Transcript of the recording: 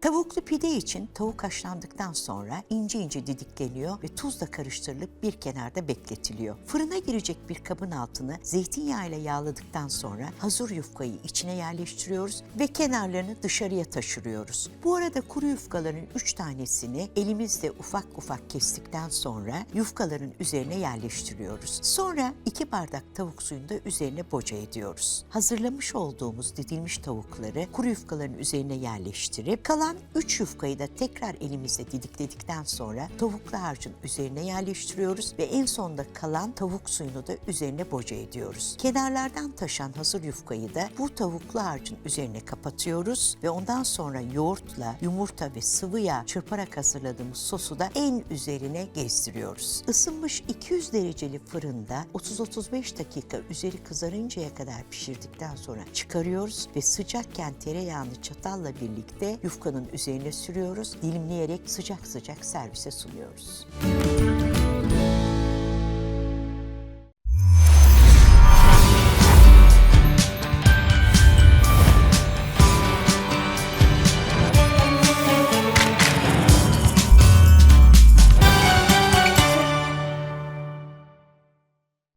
Tavuklu pide için tavuk haşlandıktan sonra ince ince didikleniyor ve tuzla karıştırılıp bir kenarda bekletiliyor. Fırına girecek bir kabın altını zeytinyağı ile yağladıktan sonra hazır yufkayı içine yerleştiriyoruz ve kenarlarını dışarıya taşırıyoruz. Bu arada kuru yufkaların 3 tanesini elimizle ufak ufak kestikten sonra yufkaların üzerine yerleştiriyoruz. Sonra 2 bardak tavuk suyunu da üzerine boca ediyoruz. Hazırlamış olduğumuz didilmiş tavukları kuru yufkaların üzerine yerleştirip kalan 3 yufkayı da tekrar elimizle didikledikten sonra tavuklu harcın üzerine yerleştiriyoruz ve en sonda kalan tavuk suyunu da üzerine boca ediyoruz. Kenarlardan taşan hazır yufkayı da bu tavuklu harcın üzerine kapatıyoruz ve ondan sonra yoğurtla yumurta ve sıvı yağ çırparak hazırladığımız sosu da en üzerine gezdiriyoruz. Isınmış 200 dereceli fırında 30-35 dakika üzeri kızarıncaya kadar pişirdikten sonra çıkarıyoruz ve sıcakken tereyağını çatalla birlikte yufkanın üzerine sürüyoruz. Dilimleyerek sıcak sıcak servise sunuyoruz.